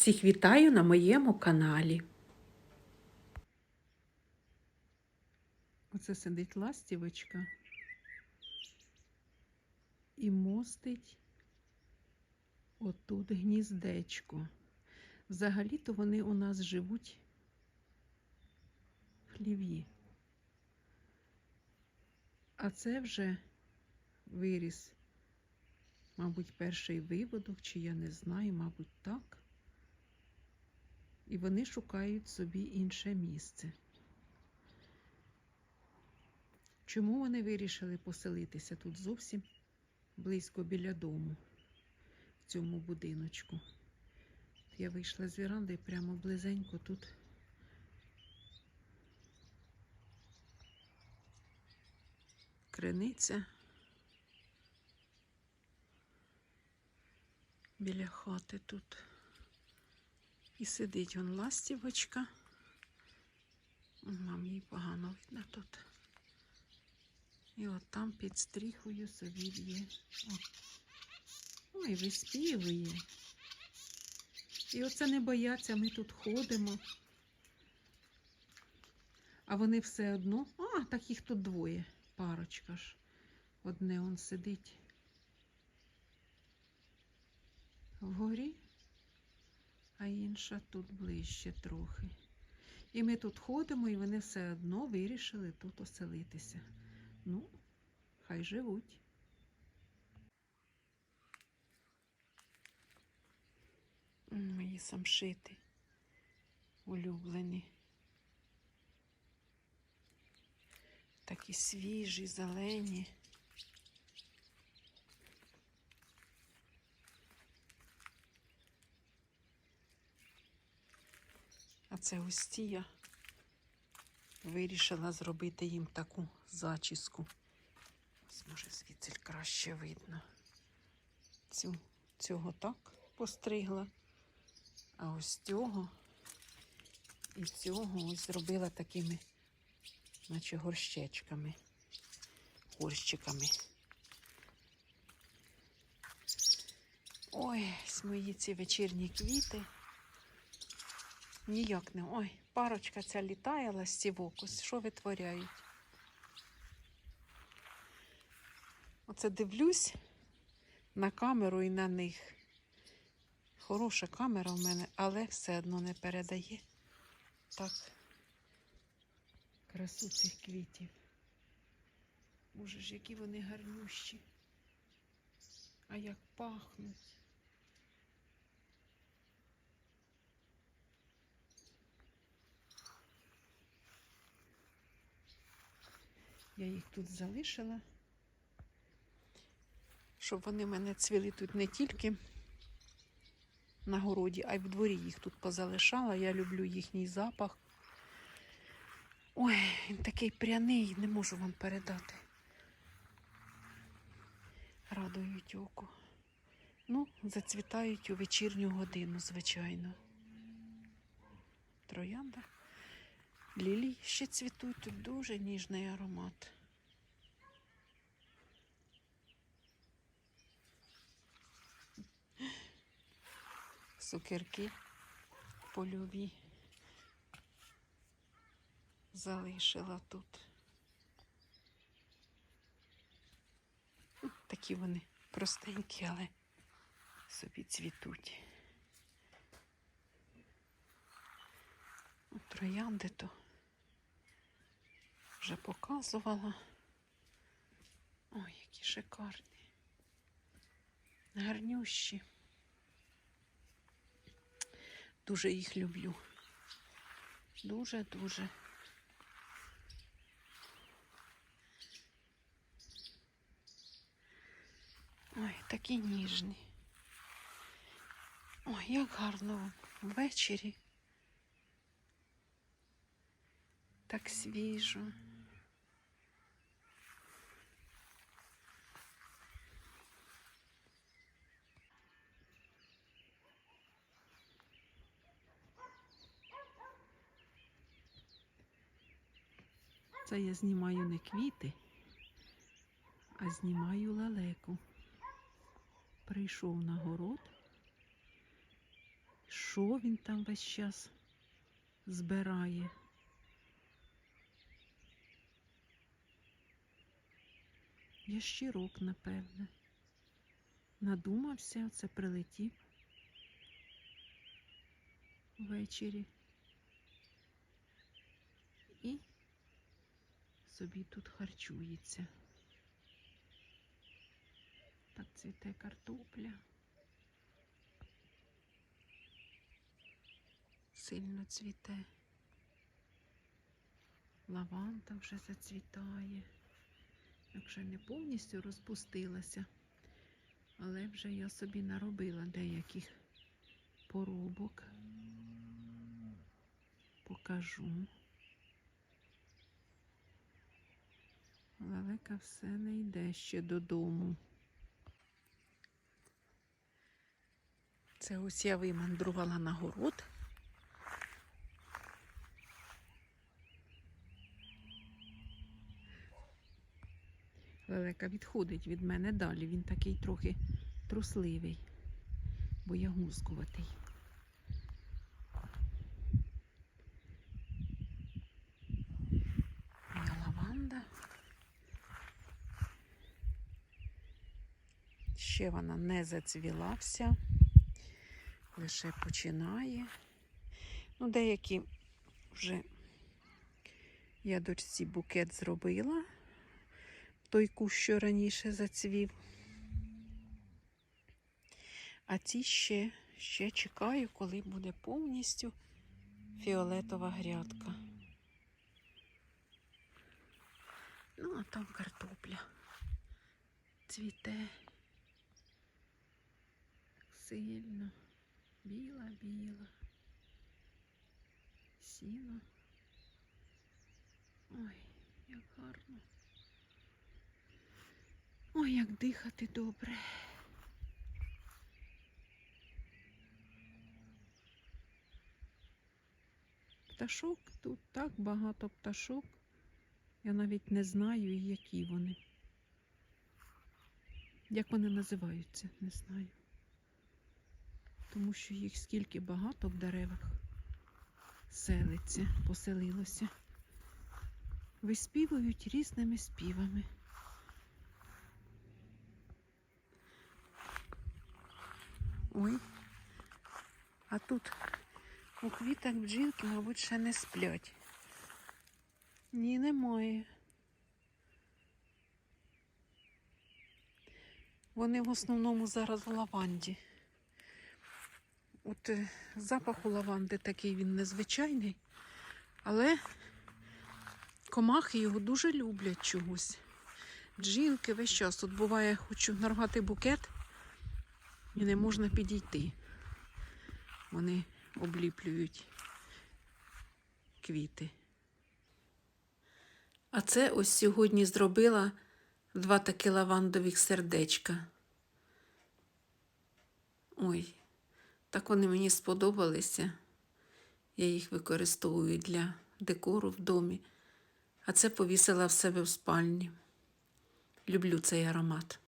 Всіх вітаю на моєму каналі. Оце сидить ластівочка і мостить отут гніздечко. Взагалі-то вони у нас живуть в хліві. А це вже виріс, мабуть, перший виводок, чи я не знаю, мабуть, так. І вони шукають собі інше місце. Чому вони вирішили поселитися тут зовсім близько біля дому, в цьому будиночку? Я вийшла з віранди прямо близенько тут. Криниця біля хати тут. І сидить он ластівочка. Мам, їй погано видно тут. І от там під стріхою собі є. О. Ой, виспівує. І оце не бояться, ми тут ходимо. А вони все одно. А, так їх тут двоє. Парочка ж. Одне он сидить. Вгорі, а інша тут ближче трохи. І ми тут ходимо, і вони все одно вирішили тут оселитися. Ну, хай живуть. Мої самшити улюблені. Такі свіжі, зелені. А це ось ті я вирішила зробити їм таку зачіску. Ось, може, звідси краще видно. Цю, цього так постригла. А ось цього і цього ось зробила такими, наче горщечками, горщиками. Ой, мої ці вечірні квіти. Ніяк не. Ой, парочка ця літає ластівок. Ось що витворяють. Оце дивлюсь на камеру і на них. Хороша камера в мене, але все одно не передає так красу цих квітів. Боже ж, які вони гарнющі. А як пахнуть. Я їх тут залишила, щоб вони мене цвіли тут не тільки на городі, а й в дворі їх тут позалишала. Я люблю їхній запах. Ой, він такий пряний, не можу вам передати. Радують око. Ну, зацвітають у вечірню годину, звичайно. Троянда. Лілії ще цвітуть, тут дуже ніжний аромат. Цукерки польові залишила тут. Такі вони простенькі, але собі цвітуть. Троянди то вже показувала. Ой, які шикарні. Гарнющі. Дуже їх люблю. Дуже-дуже. Ой, такі ніжні. Ой, як гарно ввечері. Так свіжо. Це я знімаю не квіти, а знімаю лелеку. Прийшов на город, що він там весь час збирає. Ящірок, напевне. Надумався, оце прилетів ввечері. І собі тут харчується. Так цвіте картопля. Сильно цвіте. Лаванда вже зацвітає. Як вже не повністю розпустилася, але вже я собі наробила деяких поробок. Покажу. Лелека все не йде ще додому. Це ось я вимандрувала на город. Лелека відходить від мене далі. Він такий трохи трусливий, боягузкуватий. Моя лаванда. Ще вона не зацвіла вся, лише починає. Ну, деякі вже я дочці букет зробила той кущ, що раніше зацвів. А ці ще, ще чекаю, коли буде повністю фіолетова грядка. Ну, а там картопля цвіте сильно, біла-біла, сіно. Ой, як гарно. Ой, як дихати добре. Пташок тут так багато пташок. Я навіть не знаю, які вони. Як вони називаються, не знаю. Тому що їх скільки багато в деревах селиться, поселилося. Виспівують різними співами. Ой, а тут у квітах бджілки, мабуть, ще не сплять. Ні, немає. Вони в основному зараз в лаванді. От е, запах у лаванди такий він незвичайний, але комахи його дуже люблять чогось. Бджілки весь час. Тут буває, хочу нарвати букет і не можна підійти. Вони обліплюють квіти. А це ось сьогодні зробила два такі лавандових сердечка. Ой, так вони мені сподобалися. Я їх використовую для декору в домі, а це повісила в себе в спальні. Люблю цей аромат.